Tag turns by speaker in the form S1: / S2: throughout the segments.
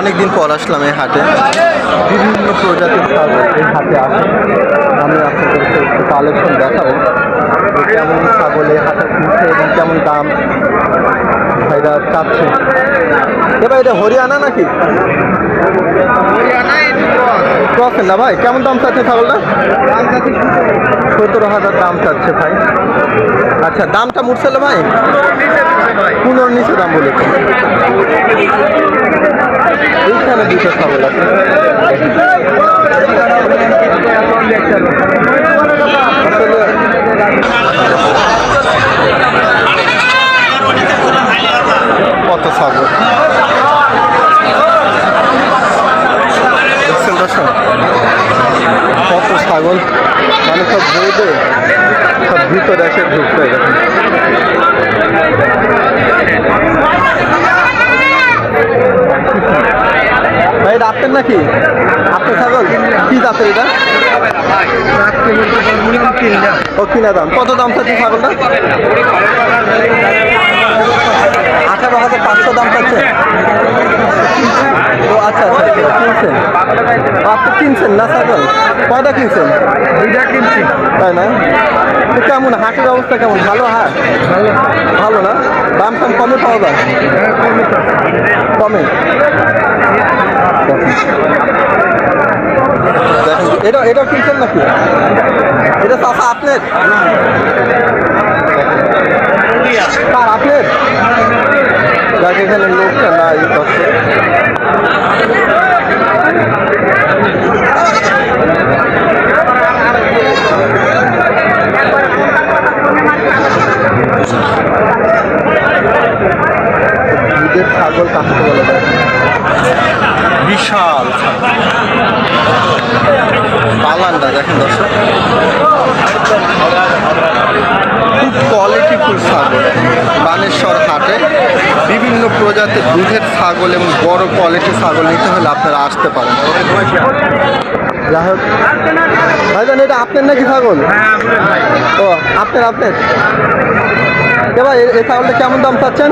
S1: অনেকদিন পর আসলাম এই হাটে। বিভিন্ন প্রজাতির ছাগল এই হাটে আসে। আমি আপনাদেরকে একটু কালেকশন দেখাবো কেমন ছাগল এই হাটে কিনছে এবং কেমন দাম ভাইরা চাচ্ছে। এবার এটা হরিয়ানা নাকি? ক্রসের না ভাই? কেমন দাম চাচ্ছে ছাগলটা? সতেরো হাজার দাম চাচ্ছে ভাই। আচ্ছা দামটা মুড়ছিল ভাই? পনেরো নিচে দাম বলে এইখানে দুটো ছাগল আছে কত ছাগল কত ছাগল মানে সব সব ভিতরে এসে ঢুকতে দেখেন ভাই রাখতেন নাকি? আপনার ছাগল? কি দাঁতের এটা? ও কিনা দাম। কত দাম থাকছে ছাগলটা? আঠারো হাজার পাঁচশো দাম চাচ্ছে ও আচ্ছা আচ্ছা আচ্ছা, কিনছেন? আপনি কিনছেন না ছাগল? কয়টা কিনছেন?
S2: দুইটা কিনছি।
S1: তাই না? কেমন হাটের অবস্থা কেমন? ভালো হাট? ভালো। না? দাম টাম কমে পাওয়া যায়? কমে দেখেন এটা এটা কিনছেন নাকি? এটা চাষা আপনার? কার আপনার যাক এখানে লোকটা নাই পাশে দুধের ছাগল কাকে বলে বিশাল। পালানটা দেখেন দর্শক খুব কোয়ালিটিফুল ছাগল বানেশ্বর হাটে বিভিন্ন প্রজাতির দুধের ছাগল এবং বড় কোয়ালিটির ছাগল নিতে হলে আপনারা আসতে পারেন। যাই হোক ভাইজান এটা আপনার নাকি ছাগল? ও আপনার আপনার। এবার এই ছাগলটা কেমন দাম চাচ্ছেন?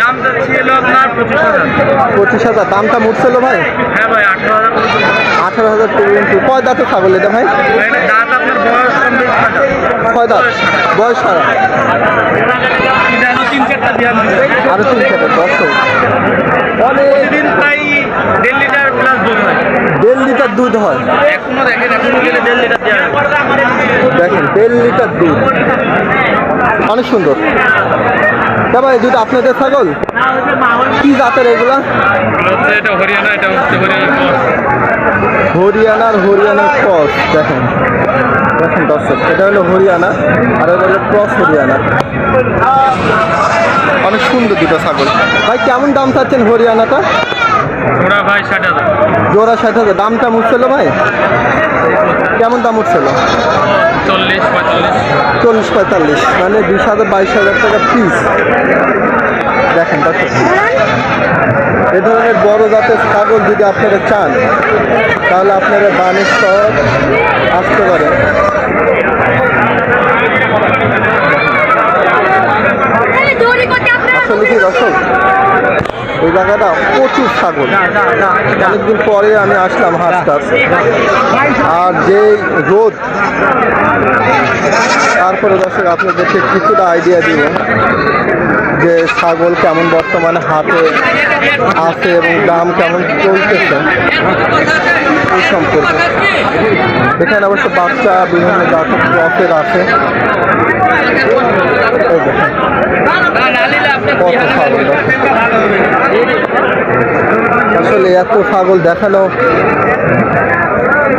S2: দাম ছিল আপনার পঁচিশ হাজার।
S1: পঁচিশ হাজার। দামটা মুটছিল ভাই?
S2: হ্যাঁ ভাই আঠারো হাজার
S1: আঠারো হাজার কয় দাঁতের ছাগল এটা ভাই?
S2: ভাই, দাঁত আপনার বয়স কমপ্লিট
S1: কয় দাঁত? বয়স সারা?
S2: আরও তিন চারটা
S1: দশ অনেক
S2: প্রায় দেড় লিটার প্লাস দুধ
S1: দেড় লিটার দুধ হয়।
S2: এখনও দেখেন, দেড় লিটার
S1: দুধ। অনেক সুন্দর। তা ভাই, দুধ আপনাদের ছাগল? কি জাতের এগুলা? হরিয়ানার হরিয়ানার ক্রস, দেখেন। দেখেন দর্শক, এটা হলো হরিয়ানা, আর এটা হলো ক্রস হরিয়ানা। অনেক সুন্দর দুটো ছাগল। ভাই, কেমন দাম চাচ্ছেন হরিয়ানাটা?
S2: ঘোড়া ভাই ষাট হাজার।
S1: জোড়া ষাট হাজার। দামটা উঠছিল ভাই? কেমন দাম উঠছিল
S2: চল্লিশ পঁয়তাল্লিশ।
S1: চল্লিশ পঁয়তাল্লিশ। মানে বিশ হাজার বাইশ হাজার টাকা পিস দেখেন এ ধরনের বড় জাতের ছাগল যদি আপনারা চান তাহলে আপনারা বানের শহর আসতে পারেন।
S3: চুরি করতে
S1: কি দর্শক এই জায়গাটা প্রচুর ছাগল। অনেকদিন পরে আমি আসলাম হাটটা। আর যে রোদ, তারপরে দর্শক, আপনাদেরকে কিছুটা আইডিয়া দিব যে ছাগল কেমন বর্তমানে হাতে আছে এবং দাম কেমন চলতেছে। এই সম্পর্কে। এখানে অবশ্য বাচ্চা বিভিন্ন জাতক ক্রসের আছে। আসলে এত ছাগল দেখানো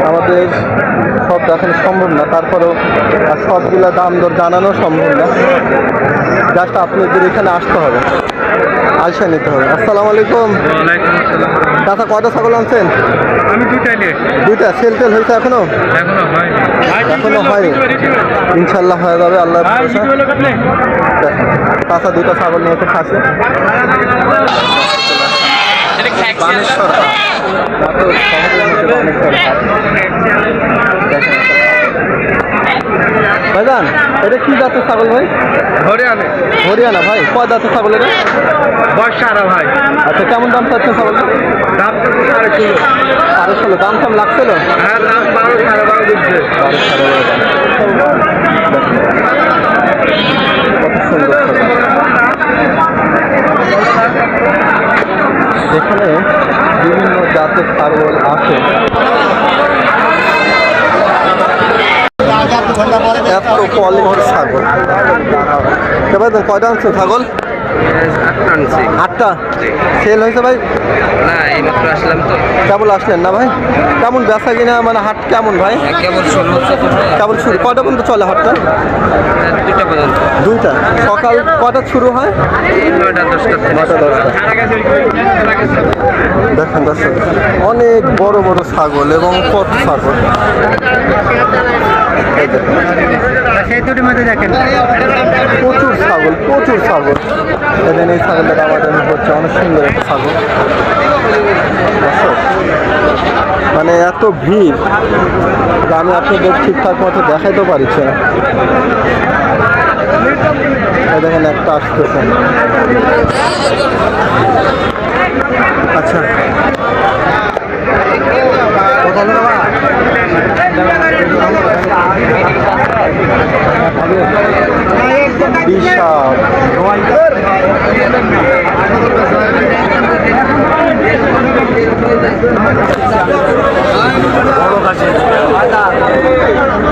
S1: আমাদের সব দেখানো সম্ভব না, তারপরেও সবগুলা দাম দর জানানো সম্ভব না। জাস্ট আপনাদের এখানে আসতে হবে। আইসা নিতে হবে। আসসালামু আলাইকুম। দাদা কয়টা ছাগল আনছেন?
S2: আমি দুটাই নিয়ে
S1: দুইটা? সেল টেল হয়েছে এখনও?
S2: এখনও হয়নি।
S1: এখনও হয়নি। ইনশাল্লাহ হয়ে যাবে আল্লাহ কাঁচা দুটো ছাগল নিয়েছে খাসে। বানেশ্বর হাট। ভাইজান এটা কি জাতের ছাগল ভাই?
S2: ধরে আনে
S1: হরিয়ানা ভাই কয় জাতের ছাগল এটা?
S2: সারা ভাই।
S1: আচ্ছা কেমন দাম চাচ্ছে ছাগলটা?
S2: দাম সাড়ে ষোলো।
S1: সাড়ে ষোলো দাম টাম লাগছিল?
S2: হ্যাঁ দাম বারো সাড়ে বারো দিচ্ছে।
S1: ছাগল। এখানে বিভিন্ন জাতের ছাগল আছে। এত ছাগল। কয়টা ছাগল? আটটা। সেল হয়েছে ভাই? আসলেন না ভাই? কেমন কিনা মানে হাট কেমন ভাই? শুরু। পর্যন্ত চলে হাটটা? দুইটা। সকাল কটা শুরু হয়? দেখেন অনেক বড় বড় ছাগল এবং কত ছাগল।
S2: সেই দুটির মধ্যে দেখেন।
S1: প্রচুর ছাগল প্রচুর ছাগল। এদিন এই ছাগলটা দামাদামি হচ্ছে অনেক সুন্দর একটা ছাগল। মানে এত ভিড় আমি আপনাদের ঠিকঠাক মতো দেখাইতে পারছি না। দেখেন একটা আসতেছে। আচ্ছা। যাবে বাবা?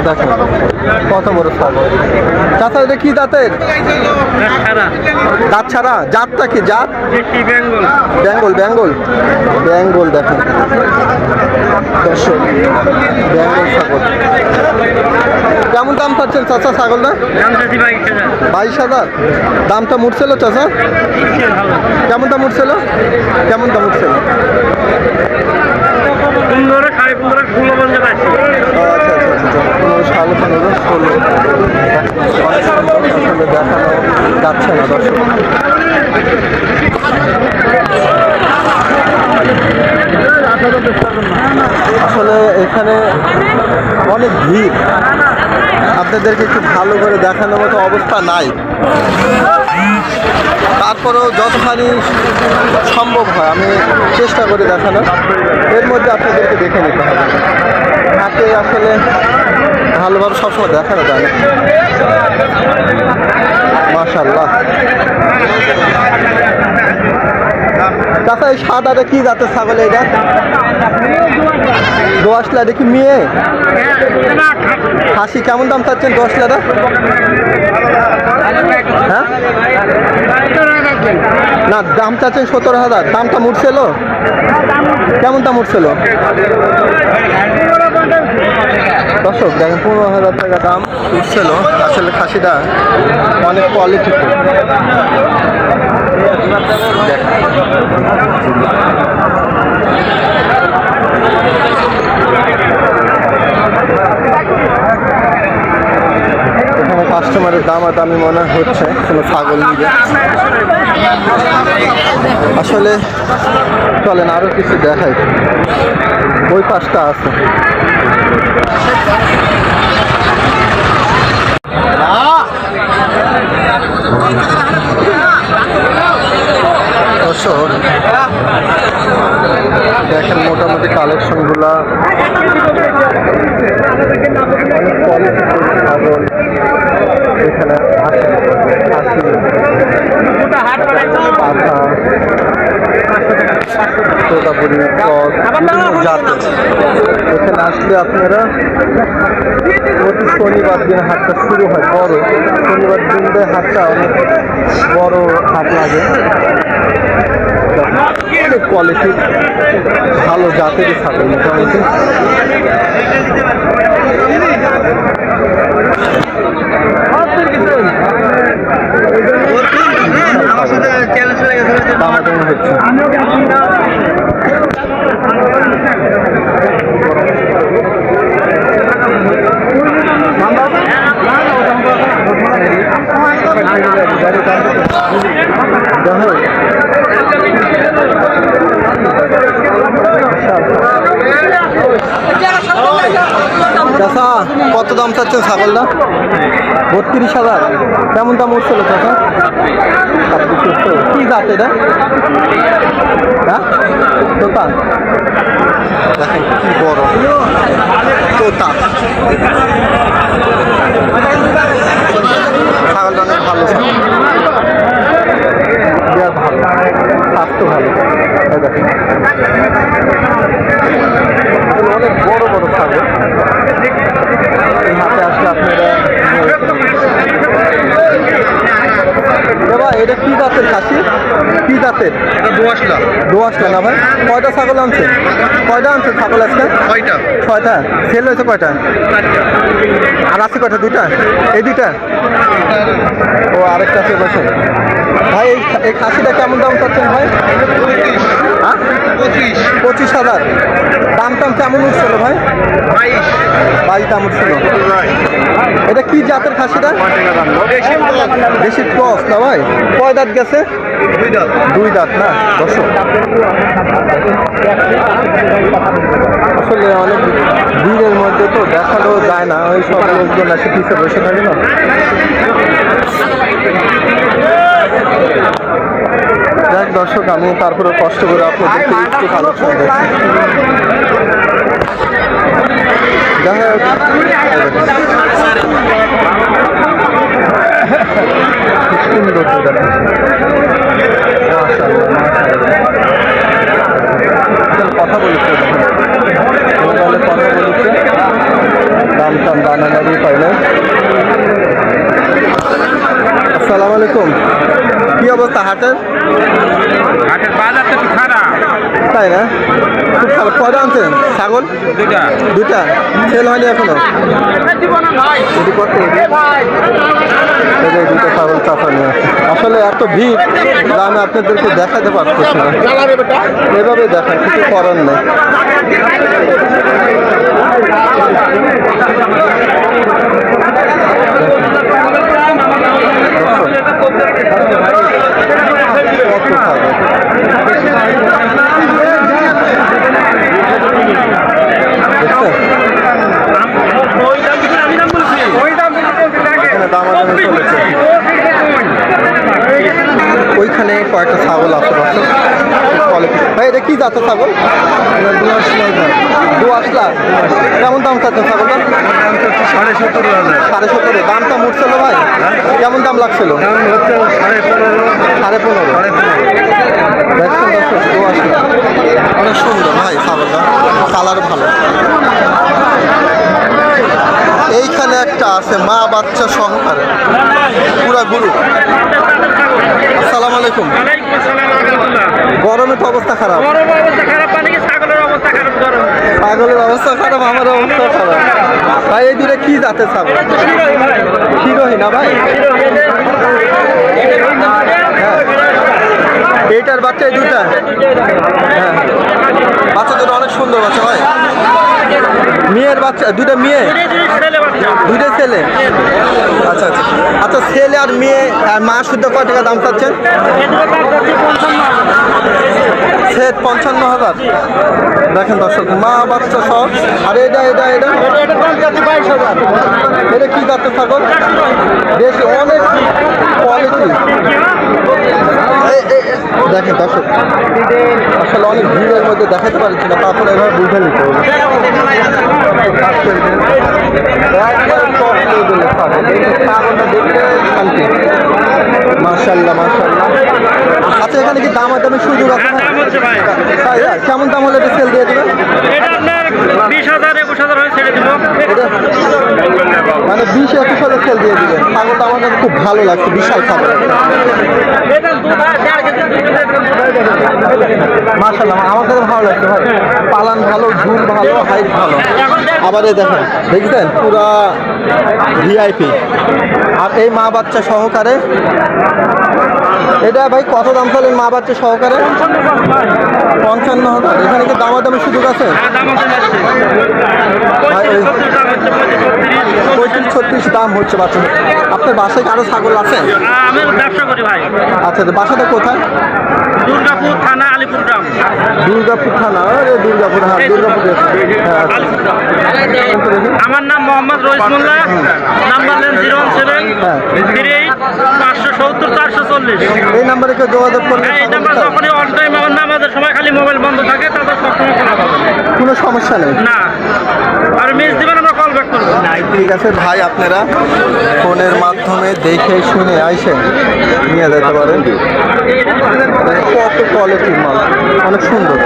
S1: দেখেন। কত বড় ছাগল। চাচা এটা কি জাতের?
S2: সারা
S1: জাত ছাড়া জাতটা কি জাত?
S2: বেঙ্গল।
S1: বেঙ্গল বেঙ্গল। দেখেন। বেঙ্গল ছাগল। কেমন দাম পাচ্ছেন চাচা
S2: দাম চাচ্ছি বাইশ হাজার।
S1: দামটা উঠছিল চাচা? কেমন দাম উঠছিল কেমন দাম উঠছিল আচ্ছা আচ্ছা আচ্ছা। সাড়ে পনেরো ষোলো। আসলে দেখানো যাচ্ছে না দর্শক। আসলে এখানে অনেক ভিড়। আপনাদেরকে একটু ভালো করে দেখানোর মতো অবস্থা নাই। তারপরেও যতখানি সম্ভব হয়, আমি চেষ্টা করি দেখানো এর মধ্যে আপনাদেরকে দেখে নিতে হবে। হাতে আসলে ভালোভাবে সবসময় দেখানো যায় না। মাশাল্লাহ চাচা, এই সাদাটা কি জাতের ছাগল এটা? দশ লাটা কি মেয়ে? খাসি কেমন দাম চাচ্ছেন দশ লাটা হ্যাঁ? না, দাম চাচ্ছেন সতেরো হাজার। দামটা মুটছিল কেমন দাম উঠছিল দর্শক, দেখেন পনেরো হাজার টাকা দাম উঠছিল আসলে খাসিটা অনেক কোয়ালিটি কাস্টমারের দাম আর মনে হচ্ছে, কোনো ছাগল নিবে আসলে চলেন আরও কিছু দেখাই। ওই পাশটা আছে। দেখেন মোটামুটি কালেকশনগুলা অনেক কোয়ালিটি এখানে তোতাপুরি ক্রস এখানে আসলে আপনারা প্রতি শনিবার দিন হাটটা শুরু হয় বড় শনিবার দিন হাটটা অনেক বড় হাট লাগে অনেক কোয়ালিটি ভালো জাতেরই ছাগল মোটামুটি
S2: আমার সাথে চ্যালেঞ্জ হয়ে গেছে
S1: দামাদামি হচ্ছে যাই হোক, চাচা কত দাম চাচ্ছেন ছাগলটা বত্রিশ হাজার কেমন দাম উঠছিল চাচা ছাব্বিশশো কি জাত এটা হ্যাঁ তোতা দেখেন কি বড় তোতা ছাগলটা অনেক ভালো বিরাট ভালো স্বাস্থ্য ভালো এই দেখেন এগুলো অনেক বড় বড় ছাগল এই হাতে আসলে আপনারা বাবা এটা কি জাতের খাসি কি জাতের
S2: এটা দোয়াশলা
S1: দোয়াশটা না ভাই কয়টা ছাগল আনছেন কয়টা আনছেন ছাগল আজকে
S2: ছয়টা
S1: সেল হয়েছে কয়টা? আর আছে কয়টা? দুইটা? এই দুইটা? ও, আরেকটা আছে বসে। ভাই এই খাসিটা কেমন দাম চাচ্ছেন ভাই?
S2: পঁচিশ।
S1: হাজার। দাম টাম কেমন উঠছিল ভাই?
S2: বাইশ।
S1: দাম উঠছিল। এটা কি জাতের খাসিটা
S2: বেশি
S1: বেশি ক্রস না ভাই? কয় দাঁত গেছে?
S2: দুই
S1: দাঁত। না? দর্শক। আসলে অনেক ভিড়ের মধ্যে তো দেখানো যায় না। ওই সব লোকজন আসে পিছিয়ে বসে থাকে না। যাক দর্শক, আমি তারপরে কষ্ট করে আপনাদেরকে একটু কালেকশন দেখছি কথা বলেছে। দাম টাম দানাদারি পাই না আসসালামু আলাইকুম কি অবস্থা হাটের?
S2: হাটের বাজার তো খারাপ।
S1: তাই না? খুব খারাপ কয়টা আনছেন? ছাগল? দুটা সেল হয়নি এখনও? দুটো ছাগল চাপা নিয়ে আসছে। আসলে এত ভিড় আমি আপনাদেরকে দেখাতে পারতেছি না। এভাবে দেখান কিছু করার নেই কত ছাগল দেখছেন এখানে দামাদামি চলেছে ওইখানে কয়েকটা ছাগল আছে দর্শক কোয়ালিটি জাতের ছাগল? দু আসলা। কেমন দাম চাচ্ছে ছাগল
S2: সাড়ে সত্তর
S1: সত্তরে দামটা মুটছিল ভাই? কেমন দাম লাগছিল?
S2: সাড়ে পনেরো।
S1: সাড়ে পনেরো অনেক সুন্দর ভাই ছাগলটা। কালার ভালো। এইখানে একটা আছে মা বাচ্চা সহকারে পুরা গুরু। আসসালামু আলাইকুম। গরমে তো অবস্থা খারাপ।
S2: ছাগলের অবস্থা খারাপ
S1: আমার অবস্থা খারাপ। ভাই, এই দুটো কি জাতের ছাগল? হিরোহি না ভাই? এইটার বাচ্চা এই দুটা হ্যাঁ। বাচ্চা দুটো অনেক সুন্দর বাচ্চা ভাই। মেয়ের বাচ্চা দুটো মেয়ে? দুটো ছেলে? আচ্ছা আচ্ছা। আচ্ছা ছেলে আর মেয়ে মা শুদ্ধ কয় টাকা দাম চাচ্ছেন? সেট পঞ্চান্ন হাজার। দেখেন দর্শক, মা বাচ্চা সব আর এটা এটা এটা? এটা কি জাতের ছাগল? বেশ অনেক কোয়ালিটি দেখেন দর্শক আসলে অনেক ভিড়ের মধ্যে দেখাতে পারছি না তারপরে এভাবে বুঝে নিতে হবে। ছাগলটা দেখলে শান্তি মার্শাল্লাহ মার্শাল্লাহ আচ্ছা এখানে কি দাম দামের সুযোগ আছে
S2: দাম?
S1: কেমন দাম হলে সেল দিয়ে দেবেন?
S2: হাজার হাজার
S1: মানে বিশ, একুশ হলে সেল দিয়ে দিবেন। ছাগলটা আমার কাছে খুব ভালো লাগছে, বিশাল ছাগল মার্শাল্লাহ আমার কাছে ভালো লাগছে ভাই। পালান ভালো ঝুল ভালো হাইট ভালো। আবার এই দেখেন, দেখছেন? পুরা ভিআইপি আর এই মা বাচ্চা সহকারে এটা ভাই কত দাম চলেন মা বাচ্চা সহকারে? পঞ্চান্ন হাজার। এখানে কি দামাদামি সুযোগ আছে?
S2: পঁয়ত্রিশ
S1: ছত্রিশ দাম হচ্ছে বাচ্চা। আপনার বাসায় কারও ছাগল আছে? আচ্ছা বাসাটা কোথায়?
S2: দুর্গাপুর থানা আলিপুর গ্রাম।
S1: দুর্গাপুর থানা। আরে দুর্গাপুর হ্যাঁ দুর্গাপুর
S2: গ্রাম। আমার নাম Mohammad Rais Molla. Number zero one seven
S1: হ্যাঁ।
S2: পাঁচশো সত্তর চারশো চল্লিশ।
S1: এই নাম্বারে কেউ যোগাযোগ করলে
S2: হ্যাঁ এই নাম্বার যখনই অন টাইম আমার নামাজের সময় খালি মোবাইল বন্ধ থাকে তাদের সবসময় খোলা পাবেন
S1: কোনো সমস্যা নেই?
S2: না। আর মিস দিবেন আমরা কল ব্যাক করব।
S1: ঠিক আছে ভাই আপনারা ফোনের মাধ্যমে দেখে শুনে আইসেন নিয়ে যেতে পারেন। কত কোয়ালিটির মাল অনেক সুন্দর।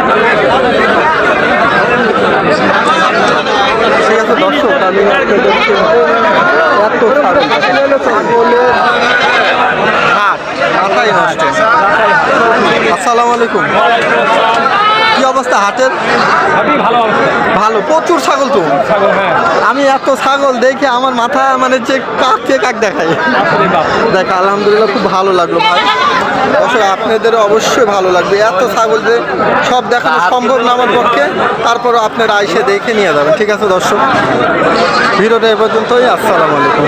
S1: ঠিক আছে দর্শক আমি এত ছাগল ছাগলের মাথায় নষ্ট আসসালামু আলাইকুম। কি অবস্থা হাটের? ভালো প্রচুর ছাগল তো। আমি এত ছাগল দেখে আমার মাথা মানে যে কাককে কাক দেখাই দেখ আলহামদুলিল্লাহ খুব ভালো লাগল ভাই। দর্শক আপনাদের অবশ্যই ভালো লাগবে। এত ছাগল যে সব দেখানো সম্ভব না আমার পক্ষে। তারপরও আপনারা আইসে দেখে নিয়ে যাবেন। ঠিক আছে দর্শক? ভিডিওটা এ পর্যন্তই। আসসালামু আলাইকুম।